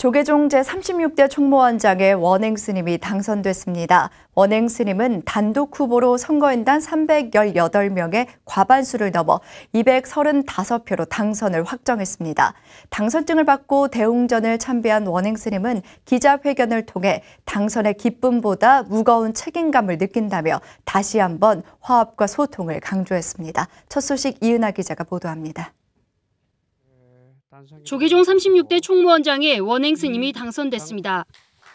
조계종 제36대 총무원장의 원행 스님이 당선됐습니다. 원행 스님은 단독 후보로 선거인단 318명의 과반수를 넘어 235표로 당선을 확정했습니다. 당선증을 받고 대웅전을 참배한 원행 스님은 기자회견을 통해 당선의 기쁨보다 무거운 책임감을 느낀다며 다시 한번 화합과 소통을 강조했습니다. 첫 소식 이은하 기자가 보도합니다. 조계종 36대 총무원장의 원행 스님이 당선됐습니다.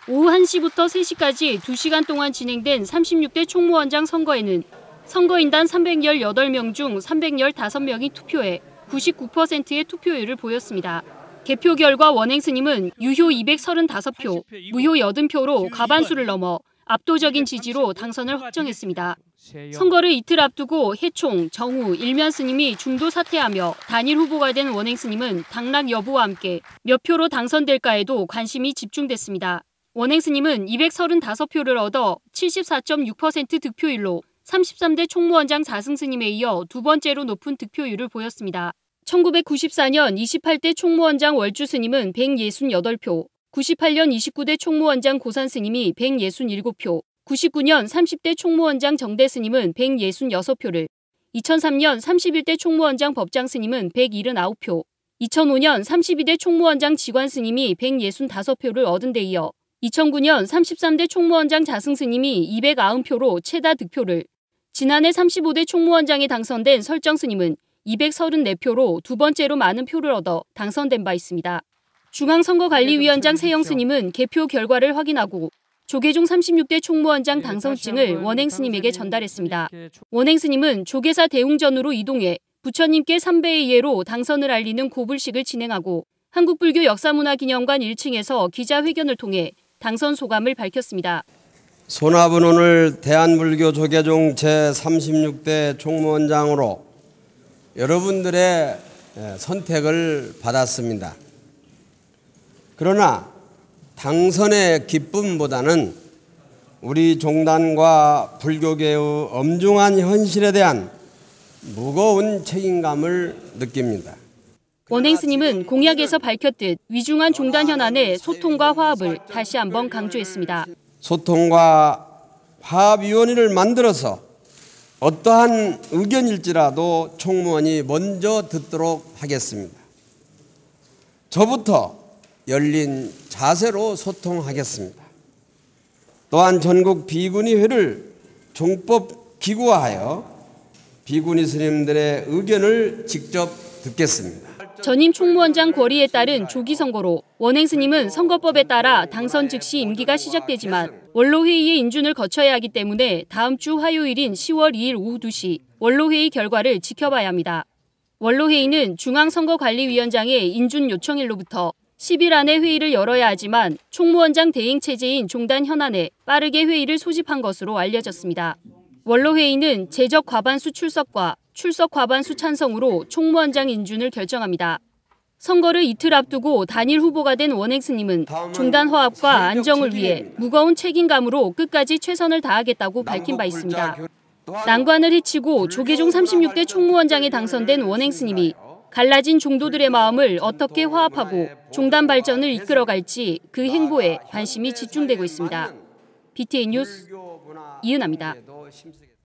오후 1시부터 3시까지 2시간 동안 진행된 36대 총무원장 선거에는 선거인단 318명 중 315명이 투표해 99%의 투표율을 보였습니다. 개표 결과 원행 스님은 유효 235표, 무효 80표로 과반수를 넘어 압도적인 지지로 당선을 확정했습니다. 선거를 이틀 앞두고 해총, 정우, 일면 스님이 중도 사퇴하며 단일 후보가 된 원행 스님은 당락 여부와 함께 몇 표로 당선될까에도 관심이 집중됐습니다. 원행 스님은 235표를 얻어 74.6% 득표율로 33대 총무원장 자승 스님에 이어 두 번째로 높은 득표율을 보였습니다. 1994년 28대 총무원장 월주 스님은 168표, 98년 29대 총무원장 고산 스님이 167표, 99년 30대 총무원장 정대 스님은 166표를, 2003년 31대 총무원장 법장 스님은 179표, 2005년 32대 총무원장 직관 스님이 165표를 얻은 데 이어 2009년 33대 총무원장 자승 스님이 290표로 최다 득표를, 지난해 35대 총무원장에 당선된 설정 스님은 234표로 두 번째로 많은 표를 얻어 당선된 바 있습니다. 중앙선거관리위원장 세영 스님은 개표 결과를 확인하고 조계종 36대 총무원장 당선증을 원행 스님에게 전달했습니다. 원행 스님은 조계사 대웅전으로 이동해 부처님께 3배의 예로 당선을 알리는 고불식을 진행하고 한국불교 역사문화기념관 1층에서 기자회견을 통해 당선 소감을 밝혔습니다. 소납은 오늘 대한불교 조계종 제36대 총무원장으로 여러분들의 선택을 받았습니다. 그러나 당선의 기쁨보다는 우리 종단과 불교계의 엄중한 현실에 대한 무거운 책임감을 느낍니다. 원행 스님은 공약에서 밝혔듯 위중한 종단 현안의 소통과 화합을 다시 한번 강조했습니다. 소통과 화합위원회를 만들어서 어떠한 의견일지라도 총무원이 먼저 듣도록 하겠습니다. 저부터 열린 자세로 소통하겠습니다. 또한 전국 비구니 회를 종법 기구화하여 비구니 스님들의 의견을 직접 듣겠습니다. 전임 총무원장 권리에 따른 조기 선거로 원행 스님은 선거법에 따라 당선 즉시 임기가 시작되지만 원로회의의 인준을 거쳐야 하기 때문에 다음 주 화요일인 10월 2일 오후 2시 원로회의 결과를 지켜봐야 합니다. 원로회의는 중앙선거관리위원장의 인준 요청일로부터 10일 안에 회의를 열어야 하지만 총무원장 대행 체제인 종단 현안에 빠르게 회의를 소집한 것으로 알려졌습니다. 원로 회의는 제적 과반수 출석과 출석 과반수 찬성으로 총무원장 인준을 결정합니다. 선거를 이틀 앞두고 단일 후보가 된 원행 스님은 종단 화합과 안정을 위해 무거운 책임감으로 끝까지 최선을 다하겠다고 밝힌 바 있습니다. 난관을 해치고 조계종 36대 총무원장에 당선된 원행 스님이 갈라진 종도들의 마음을 어떻게 화합하고 종단 발전을 이끌어갈지 그 행보에 관심이 집중되고 있습니다. BTN 뉴스 이은아입니다.